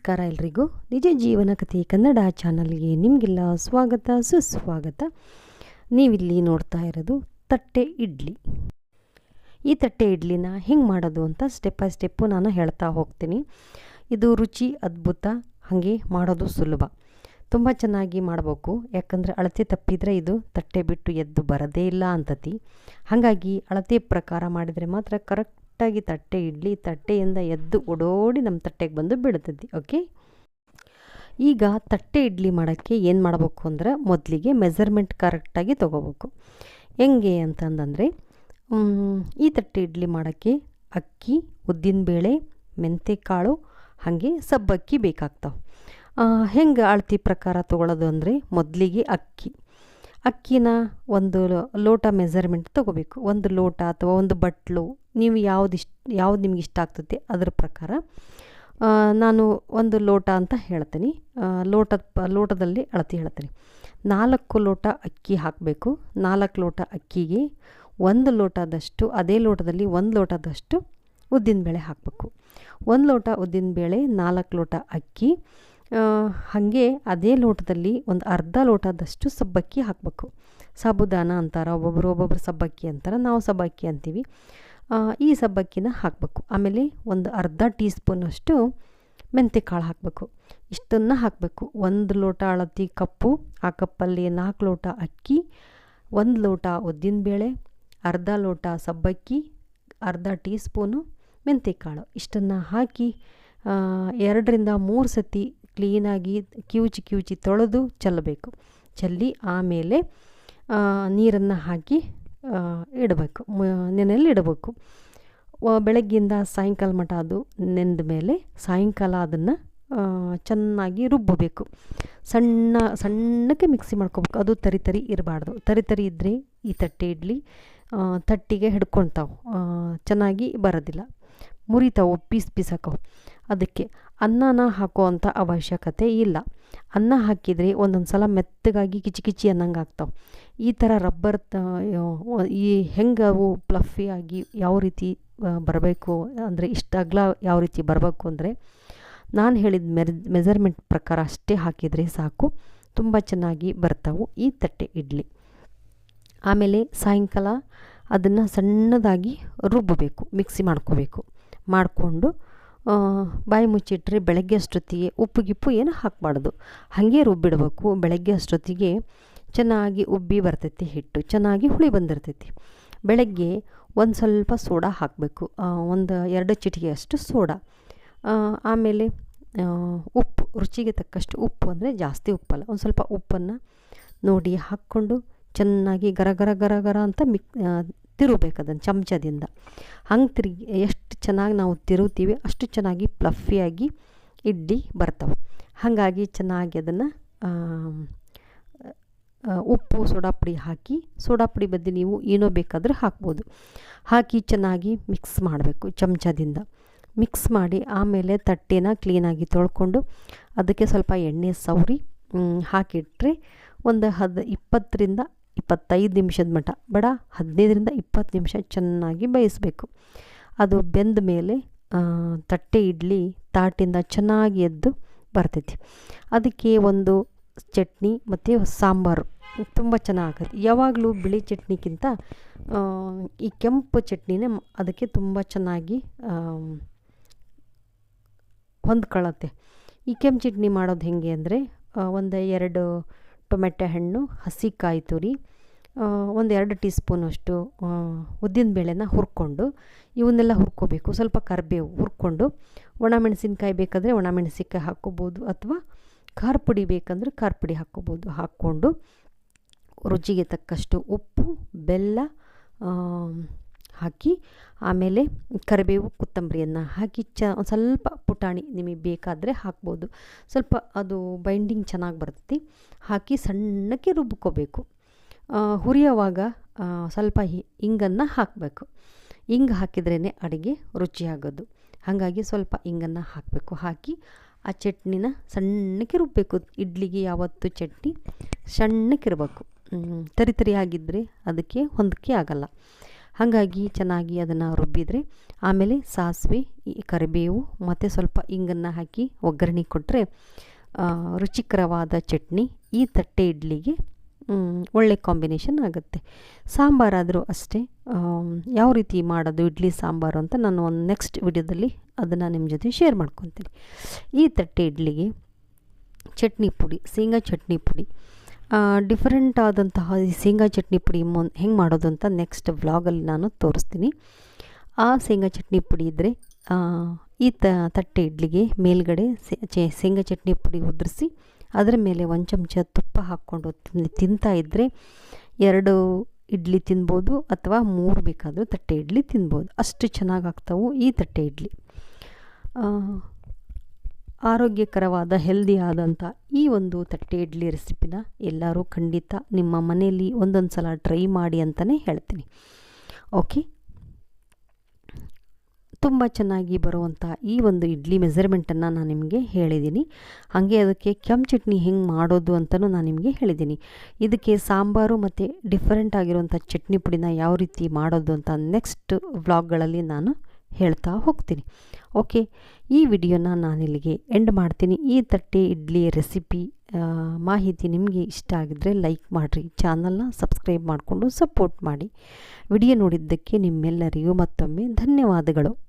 ನಮಸ್ಕಾರ ಎಲ್ರಿಗೂ. ನಿಜ ಜೀವನ ಕಥೆ ಕನ್ನಡ ಚಾನಲ್ಗೆ ನಿಮಗೆಲ್ಲ ಸ್ವಾಗತ, ಸುಸ್ವಾಗತ. ನೀವಿಲ್ಲಿ ನೋಡ್ತಾ ಇರೋದು ತಟ್ಟೆ ಇಡ್ಲಿ. ಈ ತಟ್ಟೆ ಇಡ್ಲಿನ ಹೆಂಗೆ ಮಾಡೋದು ಅಂತ ಸ್ಟೆಪ್ ಬೈ ಸ್ಟೆಪ್ಪು ನಾನು ಹೇಳ್ತಾ ಹೋಗ್ತೀನಿ. ಇದು ರುಚಿ, ಅದ್ಭುತ, ಹಾಗೆ ಮಾಡೋದು ಸುಲಭ. ತುಂಬ ಚೆನ್ನಾಗಿ ಮಾಡಬೇಕು. ಯಾಕಂದರೆ ಅಳತೆ ತಪ್ಪಿದರೆ ಇದು ತಟ್ಟೆ ಬಿಟ್ಟು ಎದ್ದು ಬರದೇ ಇಲ್ಲ ಅಂತತಿ. ಹಾಗಾಗಿ ಅಳತೆ ಪ್ರಕಾರ ಮಾಡಿದರೆ ಮಾತ್ರ ಕರೆಕ್ಟಾಗಿ ತಟ್ಟೆ, ಇಡ್ಲಿ ತಟ್ಟೆಯಿಂದ ಎದ್ದು ಓಡೋಡಿ ನಮ್ಮ ತಟ್ಟೆಗೆ ಬಂದು ಬಿಡ್ತದೆ ಓಕೆ ಈಗ ತಟ್ಟೆ ಇಡ್ಲಿ ಮಾಡೋಕ್ಕೆ ಏನು ಮಾಡಬೇಕು ಅಂದ್ರೆ ಮೊದಲಿಗೆ ಮೆಸರ್ಮೆಂಟ್ ಕರೆಕ್ಟಾಗಿ ತೊಗೋಬೇಕು. ಹೆಂಗೆ ಅಂತಂದರೆ ಈ ತಟ್ಟೆ ಇಡ್ಲಿ ಮಾಡೋಕ್ಕೆ ಅಕ್ಕಿ, ಉದ್ದಿನಬೇಳೆ, ಮೆಂತೆಕಾಳು, ಹಾಗೆ ಸಬ್ಬಕ್ಕಿ ಬೇಕಾಗ್ತಾವೆ. ಹೆಂಗೆ ಅಳತಿ ಪ್ರಕಾರ ತೊಗೊಳ್ಳೋದು ಅಂದರೆ ಮೊದಲಿಗೆ ಅಕ್ಕಿ. ಅಕ್ಕಿನ ಒಂದು ಲೋಟ ಮೆಸರ್ಮೆಂಟ್ ತೊಗೋಬೇಕು. ಒಂದು ಲೋಟ ಅಥವಾ ಒಂದು ಬಟ್ಲು, ನೀವು ಯಾವ್ದು ಇಷ್ಟ, ಯಾವ್ದು ನಿಮ್ಗೆ ಇಷ್ಟ ಆಗ್ತದೆ ಅದ್ರ ಪ್ರಕಾರ. ನಾನು ಒಂದು ಲೋಟ ಅಂತ ಹೇಳ್ತೀನಿ. ಲೋಟ, ಲೋಟದಲ್ಲಿ ಅಳತಿ ಹೇಳ್ತೀನಿ. ನಾಲ್ಕು ಲೋಟ ಅಕ್ಕಿ ಹಾಕಬೇಕು. ನಾಲ್ಕು ಲೋಟ ಅಕ್ಕಿಗೆ ಒಂದು ಲೋಟದಷ್ಟು, ಅದೇ ಲೋಟದಲ್ಲಿ ಒಂದು ಲೋಟದಷ್ಟು ಉದ್ದಿನಬೇಳೆ ಹಾಕಬೇಕು. ಒಂದು ಲೋಟ ಉದ್ದಿನಬೇಳೆ, ನಾಲ್ಕು ಲೋಟ ಅಕ್ಕಿ ಹಾಗೆ ಅದೇ ಲೋಟದಲ್ಲಿ ಒಂದು ಅರ್ಧ ಲೋಟದಷ್ಟು ಸಬ್ಬಕ್ಕಿ ಹಾಕಬೇಕು. ಸಾಬುದಾನ ಅಂತಾರೆ ಒಬ್ಬೊಬ್ಬರು ಒಬ್ಬೊಬ್ಬರು ಸಬ್ಬಕ್ಕಿ ಅಂತಾರೆ, ನಾವು ಸಬ್ಬಕ್ಕಿ ಅಂತೀವಿ. ಈ ಸಬ್ಬಕ್ಕಿನ ಹಾಕಬೇಕು. ಆಮೇಲೆ ಒಂದು ಅರ್ಧ ಟೀ ಸ್ಪೂನಷ್ಟು ಮೆಂತೆಕಾಳು ಹಾಕಬೇಕು. ಇಷ್ಟನ್ನು ಹಾಕಬೇಕು. ಒಂದು ಲೋಟ ಅಳತಿ ಕಪ್ಪು, ಆ ಕಪ್ಪಲ್ಲಿ ನಾಲ್ಕು ಲೋಟ ಅಕ್ಕಿ, ಒಂದು ಲೋಟ ಉದ್ದಿನಬೇಳೆ, ಅರ್ಧ ಲೋಟ ಸಬ್ಬಕ್ಕಿ, ಅರ್ಧ ಟೀ ಸ್ಪೂನು ಮೆಂತೆಕಾಳು. ಇಷ್ಟನ್ನು ಹಾಕಿ ಎರಡರಿಂದ ಮೂರು ಸತಿ ಕ್ಲೀನಾಗಿ ಕಿವುಚಿ ಕಿವುಚಿ ತೊಳೆದು ಚೆಲ್ಲಬೇಕು. ಚೆಲ್ಲಿ ಆಮೇಲೆ ನೀರನ್ನು ಹಾಕಿ ಇಡಬೇಕು. ನೆನೆಯಲ್ಲಿ ಇಡಬೇಕು. ಬೆಳಗ್ಗಿಂದ ಸಾಯಂಕಾಲ ಮಟ ಅದು ನೆಂದ ಮೇಲೆ ಸಾಯಂಕಾಲ ಅದನ್ನು ಚೆನ್ನಾಗಿ ರುಬ್ಬಬೇಕು. ಸಣ್ಣ, ಸಣ್ಣಕ್ಕೆ ಮಿಕ್ಸಿ ಮಾಡ್ಕೋಬೇಕು. ಅದು ತರಿ ತರಿ ಇರಬಾರ್ದು. ತರಿ ತರಿ ಇದ್ದರೆ ಈ ತಟ್ಟೆ ಇಡ್ಲಿ ತಟ್ಟಿಗೆ ಹಿಡ್ಕೊತಾವೆ ಚೆನ್ನಾಗಿ ಬರೋದಿಲ್ಲ. ಮುರಿತಾವೆ ಪೀಸ್ ಪೀಸಾಕವು. ಅದಕ್ಕೆ ಅನ್ನನ ಹಾಕೋ ಅಂಥ ಅವಶ್ಯಕತೆ ಇಲ್ಲ. ಅನ್ನ ಹಾಕಿದರೆ ಒಂದೊಂದು ಸಲ ಮೆತ್ತಗಾಗಿ ಕಿಚಿ ಕಿಚಿ ಅನ್ನಂಗೆ ಆಗ್ತಾವೆ. ಈ ಥರ ರಬ್ಬರ್ ಈ ಹೆಂಗೆ ಅವು ಪ್ಲಫಿಯಾಗಿ ಯಾವ ರೀತಿ ಬರಬೇಕು ಅಂದರೆ ಇಷ್ಟ ಅಗಲ ಯಾವ ರೀತಿ ಬರಬೇಕು ಅಂದರೆ ನಾನು ಹೇಳಿದ ಮೆರ್, ಮೆಜರ್ಮೆಂಟ್ ಪ್ರಕಾರ ಅಷ್ಟೇ ಹಾಕಿದರೆ ಸಾಕು. ತುಂಬ ಚೆನ್ನಾಗಿ ಬರ್ತಾವೆ ಈ ತಟ್ಟೆ ಇಡ್ಲಿ. ಆಮೇಲೆ ಸಾಯಂಕಾಲ ಅದನ್ನು ಸಣ್ಣದಾಗಿ ರುಬ್ಬಬೇಕು, ಮಿಕ್ಸಿ ಮಾಡ್ಕೋಬೇಕು. ಮಾಡಿಕೊಂಡು ಬಾಯಿ ಮುಚ್ಚಿಟ್ಟರೆ ಬೆಳಗ್ಗೆ ಅಷ್ಟೊತ್ತಿಗೆ ಉಪ್ಪು ಗಿಪ್ಪು ಏನು ಹಾಕಬಾರ್ದು. ಹಾಗೆ ರುಬ್ಬಿಡಬೇಕು. ಬೆಳಗ್ಗೆ ಅಷ್ಟೊತ್ತಿಗೆ ಚೆನ್ನಾಗಿ ಉಬ್ಬಿ ಬರ್ತೈತಿ ಹಿಟ್ಟು. ಚೆನ್ನಾಗಿ ಹುಳಿ ಬಂದಿರ್ತೈತಿ. ಬೆಳಗ್ಗೆ ಒಂದು ಸ್ವಲ್ಪ ಸೋಡಾ ಹಾಕಬೇಕು. ಒಂದು ಎರಡು ಚಿಟಿಕೆ ಅಷ್ಟು ಸೋಡಾ ಆಮೇಲೆ ಉಪ್ಪು, ರುಚಿಗೆ ತಕ್ಕಷ್ಟು ಉಪ್ಪು ಅಂದರೆ ಜಾಸ್ತಿ ಉಪ್ಪಲ್ಲ. ಒಂದು ಸ್ವಲ್ಪ ಉಪ್ಪನ್ನು ನೋಡಿ ಹಾಕ್ಕೊಂಡು ಚೆನ್ನಾಗಿ ಗರ ಗರ ಗರ ಗರ ಅಂತ ಮಿಕ್ ತಿರುಗಬೇಕು ಅದನ್ನು ಚಮಚದಿಂದ. ಹಂಗೆ ತಿರುಗಿ ಎಷ್ಟು ಚೆನ್ನಾಗಿ ನಾವು ತಿರುಗ್ತೀವಿ ಅಷ್ಟು ಚೆನ್ನಾಗಿ ಪ್ಲಫಿಯಾಗಿ ಇಡ್ಲಿ ಬರ್ತವೆ. ಹಾಗಾಗಿ ಚೆನ್ನಾಗಿ ಅದನ್ನು ಉಪ್ಪು ಸೋಡಾ ಪುಡಿ ಹಾಕಿ ಸೋಡಾ ಪುಡಿ ಬದ್ದು ನೀವು ಏನೋ ಬೇಕಾದರೂ ಹಾಕ್ಬೋದು. ಹಾಕಿ ಚೆನ್ನಾಗಿ ಮಿಕ್ಸ್ ಮಾಡಬೇಕು ಚಮಚದಿಂದ. ಮಿಕ್ಸ್ ಮಾಡಿ ಆಮೇಲೆ ತಟ್ಟೆನ ಕ್ಲೀನಾಗಿ ತೊಳ್ಕೊಂಡು ಅದಕ್ಕೆ ಸ್ವಲ್ಪ ಎಣ್ಣೆ ಸವರಿ ಹಾಕಿಟ್ರೆ ಒಂದು ಹದ ಇಪ್ಪತ್ತರಿಂದ ಇಪ್ಪತ್ತೈದು ನಿಮಿಷದ ಮಟ್ಟ ಬಡ ಹದಿನೈದರಿಂದ ಇಪ್ಪತ್ತು ನಿಮಿಷ ಚೆನ್ನಾಗಿ ಬೇಯಿಸಬೇಕು. ಅದು ಬೆಂದ ಮೇಲೆ ತಟ್ಟೆ ಇಡ್ಲಿ ತಾಟಿಂದ ಚೆನ್ನಾಗಿ ಎದ್ದು ಬರ್ತೈತಿ. ಅದಕ್ಕೆ ಒಂದು ಚಟ್ನಿ ಮತ್ತು ಸಾಂಬಾರು. ತುಂಬ ಚೆನ್ನಾಗತ್ತೆ. ಯಾವಾಗಲೂ ಬಿಳಿ ಚಟ್ನಿಗಿಂತ ಈ ಕೆಂಪು ಚಟ್ನಿನೇ ಅದಕ್ಕೆ ತುಂಬ ಚೆನ್ನಾಗಿ ಹೊಂದ್ಕೊಳ್ಳುತ್ತೆ ಈ ಕೆಂಪು ಚಟ್ನಿ ಮಾಡೋದು ಹೇಗೆ ಅಂದರೆ ಒಂದು ಎರಡು ಟೊಮೆಟೊ ಹಣ್ಣು, ಹಸಿ ಕಾಯಿ ತುರಿ ಒಂದು ಎರಡು ಟೀ ಸ್ಪೂನಷ್ಟು ಉದ್ದಿನಬೇಳೆನ ಹುರ್ಕೊಂಡು ಇವನ್ನೆಲ್ಲ ಹುರ್ಕೋಬೇಕು. ಸ್ವಲ್ಪ ಕರಿಬೇವು ಹುರ್ಕೊಂಡು ಒಣಮೆಣಸಿನ್ಕಾಯಿ ಬೇಕಾದರೆ ಒಣಮೆಣಸಿನ್ಕಾಯಿ ಹಾಕ್ಕೋಬೋದು ಅಥವಾ ಖಾರ ಪುಡಿ ಬೇಕಂದ್ರೆ ಖಾರ ಪುಡಿ ಹಾಕ್ಕೋಬೋದು. ಹಾಕ್ಕೊಂಡು ರುಚಿಗೆ ತಕ್ಕಷ್ಟು ಉಪ್ಪು, ಬೆಲ್ಲ ಹಾಕಿ ಆಮೇಲೆ ಕರಿಬೇವು, ಕೊತ್ತಂಬರಿಯನ್ನು ಹಾಕಿ ಚ, ಒಂದು ಸ್ವಲ್ಪ ಪುಟಾಣಿ ನಿಮಗೆ ಬೇಕಾದರೆ ಹಾಕ್ಬೋದು. ಸ್ವಲ್ಪ ಅದು ಬೈಂಡಿಂಗ್ ಚೆನ್ನಾಗಿ ಬರ್ತೈತಿ. ಹಾಕಿ ಸಣ್ಣಕ್ಕೆ ರುಬ್ಕೋಬೇಕು. ಹುರಿಯೋವಾಗ ಸ್ವಲ್ಪ ಹಿಂಗನ್ನು ಹಾಕಬೇಕು. ಇಂಗ್ ಹಾಕಿದ್ರೇ ಅಡುಗೆ ರುಚಿಯಾಗೋದು. ಹಾಗಾಗಿ ಸ್ವಲ್ಪ ಇಂಗನ್ನು ಹಾಕಬೇಕು. ಹಾಕಿ ಆ ಚಟ್ನಿನ ಸಣ್ಣಕ್ಕೆ ರುಬ್ಬಬೇಕು ಇಡ್ಲಿಗೆ ಯಾವತ್ತು ಚಟ್ನಿ ಸಣ್ಣಕ್ಕಿರಬೇಕು ತರಿ ತರಿ ಆಗಿದ್ದರೆ ಅದಕ್ಕೆ ಹೊಂದಿಕೆ ಆಗಲ್ಲ. ಹಾಗಾಗಿ ಚೆನ್ನಾಗಿ ಅದನ್ನು ರುಬ್ಬಿದರೆ ಆಮೇಲೆ ಸಾಸಿವೆ, ಈ ಕರಿಬೇವು ಮತ್ತು ಸ್ವಲ್ಪ ಇಂಗನ್ನು ಹಾಕಿ ಒಗ್ಗರಣೆ ಕೊಟ್ಟರೆ ರುಚಿಕರವಾದ ಚಟ್ನಿ ಈ ತಟ್ಟೆ ಇಡ್ಲಿಗೆ ಒಳ್ಳೆ ಕಾಂಬಿನೇಷನ್ ಆಗುತ್ತೆ. ಸಾಂಬಾರಾದರೂ ಅಷ್ಟೇ ಯಾವ ರೀತಿ ಮಾಡೋದು, ಇಡ್ಲಿ, ಸಾಂಬಾರು ಅಂತ ನಾನು ಒಂದು ನೆಕ್ಸ್ಟ್ ವಿಡಿಯೋದಲ್ಲಿ ಅದನ್ನು ನಿಮ್ಮ ಜೊತೆ ಶೇರ್ ಮಾಡ್ಕೊತೀನಿ. ಈ ತಟ್ಟೆ ಇಡ್ಲಿಗೆ ಚಟ್ನಿ ಪುಡಿ, ಶೇಂಗಾ ಚಟ್ನಿ ಪುಡಿ ಡಿಫರೆಂಟ್ ಆದಂತಹ ಈ ಶೇಂಗಾ ಚಟ್ನಿ ಪುಡಿ ಮೊನ್ ಹೆಂಗೆ ಮಾಡೋದು ಅಂತ ನೆಕ್ಸ್ಟ್ ವ್ಲಾಗಲ್ಲಿ ನಾನು ತೋರಿಸ್ತೀನಿ. ಆ ಶೇಂಗಾ ಚಟ್ನಿ ಪುಡಿ ಇದ್ದರೆ ಈ ತಟ್ಟೆ ಇಡ್ಲಿಗೆ ಮೇಲ್ಗಡೆ ಶೇಂಗಾ ಚಟ್ನಿ ಪುಡಿ ಉದುರಿಸಿ ಅದರ ಮೇಲೆ ಒಂದು ಚಮಚ ತುಪ್ಪ ಹಾಕ್ಕೊಂಡು ತಿಂತಾ ಇದ್ದರೆ ಎರಡು ಇಡ್ಲಿ ತಿನ್ಬೋದು ಅಥವಾ ಮೂರು ಬೇಕಾದರೂ ತಟ್ಟೆ ಇಡ್ಲಿ ತಿನ್ಬೋದು. ಅಷ್ಟು ಚೆನ್ನಾಗಿ ಆಗ್ತಾವು ಈ ತಟ್ಟೆ ಇಡ್ಲಿ. ಆರೋಗ್ಯಕರವಾದ ಹೆಲ್ದಿ ಆದಂಥ ಈ ಒಂದು ತಟ್ಟೆ ಇಡ್ಲಿ ರೆಸಿಪಿನ ಎಲ್ಲರೂ ಖಂಡಿತ ನಿಮ್ಮ ಮನೆಯಲ್ಲಿ ಒಂದೊಂದು ಸಲ ಟ್ರೈ ಮಾಡಿ ಅಂತಲೇ ಹೇಳ್ತೀನಿ. ಓಕೆ ತುಂಬ ಚೆನ್ನಾಗಿ ಬರುವಂಥ ಈ ಒಂದು ಇಡ್ಲಿ ಮೆಸರ್ಮೆಂಟನ್ನು ನಾನು ನಿಮಗೆ ಹೇಳಿದ್ದೀನಿ. ಹಾಗೆ ಅದಕ್ಕೆ ಕೆಂಪು ಚಟ್ನಿ ಹೆಂಗೆ ಮಾಡೋದು ಅಂತಲೂ ನಾನು ನಿಮಗೆ ಹೇಳಿದ್ದೀನಿ. ಇದಕ್ಕೆ ಸಾಂಬಾರು ಮತ್ತು ಡಿಫ್ರೆಂಟ್ ಆಗಿರುವಂಥ ಚಟ್ನಿ ಪುಡಿನ ಯಾವ ರೀತಿ ಮಾಡೋದು ಅಂತ ನೆಕ್ಸ್ಟ್ ವ್ಲಾಗ್ಗಳಲ್ಲಿ ನಾನು ಹೇಳ್ತಾ ಹೋಗ್ತೀನಿ. ಓಕೆ ಈ ವಿಡಿಯೋನ ನಾನಿಲ್ಲಿಗೆ ಎಂಡ್ ಮಾಡ್ತೀನಿ. ಈ ತಟ್ಟೆ ಇಡ್ಲಿ ರೆಸಿಪಿ ಮಾಹಿತಿ ನಿಮಗೆ ಇಷ್ಟ ಆಗಿದ್ದರೆ ಲೈಕ್ ಮಾಡಿರಿ. ಚಾನಲ್ನ ಸಬ್ಸ್ಕ್ರೈಬ್ ಮಾಡಿಕೊಂಡು ಸಪೋರ್ಟ್ ಮಾಡಿ. ವಿಡಿಯೋ ನೋಡಿದ್ದಕ್ಕೆ ನಿಮ್ಮೆಲ್ಲರಿಗೂ ಮತ್ತೊಮ್ಮೆ ಧನ್ಯವಾದಗಳು.